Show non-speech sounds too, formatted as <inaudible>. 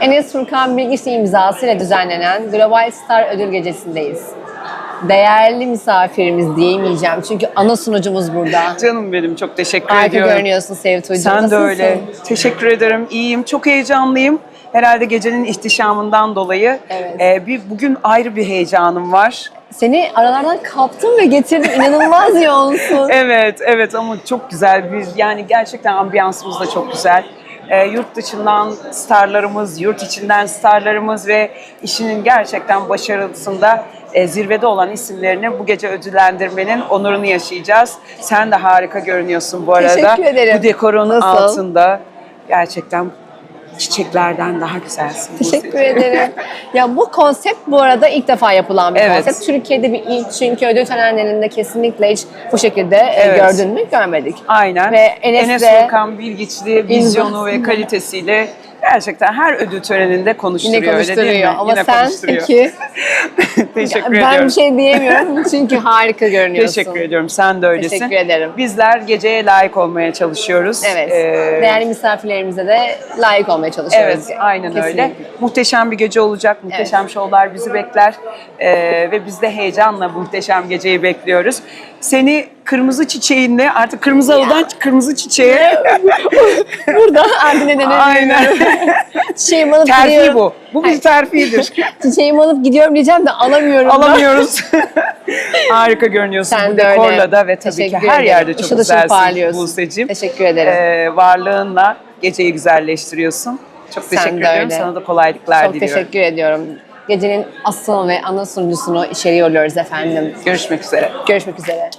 Enes Furkan Bilgiçli imzasıyla düzenlenen Global Star Ödül Gecesi'ndeyiz. Değerli misafirimiz diyemeyeceğim çünkü ana sunucumuz burada. Canım benim çok teşekkür Harika ediyorum. görünüyorsun Sevtuğcuğum. Sen de Nasılsın? öyle. Teşekkür ederim. İyiyim. Çok heyecanlıyım. Herhalde gecenin ihtişamından dolayı. Evet. Ee, bir bugün ayrı bir heyecanım var. Seni aralardan kaptım ve getirdim. İnanılmaz yoğunsun. <laughs> Evet, evet ama çok güzel bir yani gerçekten ambiyansımız da çok güzel. Ee, yurt dışından starlarımız, yurt içinden starlarımız ve işinin gerçekten başarısında e, zirvede olan isimlerini bu gece ödüllendirmenin onurunu yaşayacağız. Sen de harika görünüyorsun bu arada. Teşekkür ederim. Bu dekorun Nasıl? altında gerçekten çiçeklerden daha güzelsin. Teşekkür ederim. Ya bu konsept bu arada ilk defa yapılan bir Evet. konsept. Türkiye'de bir ilk çünkü ödül törenlerinde kesinlikle hiç bu şekilde e, Evet. gördün mü? Görmedik. Aynen. Ve Enes Enes Furkan bilgiçli, vizyonu ve kalitesiyle gerçekten her ödül töreninde konuşturuyor, Yine öyle değil mi? konuşturuyor ama Yine sen konuşturuyor. peki <laughs> Teşekkür ben ediyorum. bir şey diyemiyorum <laughs> çünkü harika görünüyorsun. Teşekkür ediyorum. Sen de öylesin. Teşekkür ederim. Bizler geceye layık olmaya çalışıyoruz. Evet. Ee, Değerli misafirlerimize de layık olmaya çalışıyoruz. Evet, aynen öyle. Kesinlikle. Muhteşem bir gece olacak. Muhteşem şovlar bizi bekler. Ee, ve biz de heyecanla muhteşem geceyi bekliyoruz. Seni kırmızı çiçeğinle artık kırmızı halıdan kırmızı çiçeğe <laughs> Burada artık ne Aynen. Çiçeğimi alıp terfi gidiyorum. bu. Bu bir terfidir. <laughs> Çiçeğimi alıp gidiyorum diyeceğim de alamıyorum. da. Alamıyoruz. <laughs> Harika görünüyorsun Sen bu de öyle. dekorla da ve tabii Teşekkür ki her ederim. yerde çok Işıl ışıl güzelsin parlıyorsun. Buse'cim. Teşekkür ederim. Ee, varlığınla geceyi güzelleştiriyorsun. Çok Sen teşekkür de ediyorum. öyle. Sana da kolaylıklar Çok diliyorum. teşekkür ediyorum. Gecenin asıl ve ana sunucusunu içeriyoruz efendim. Görüşmek üzere. Görüşmek üzere.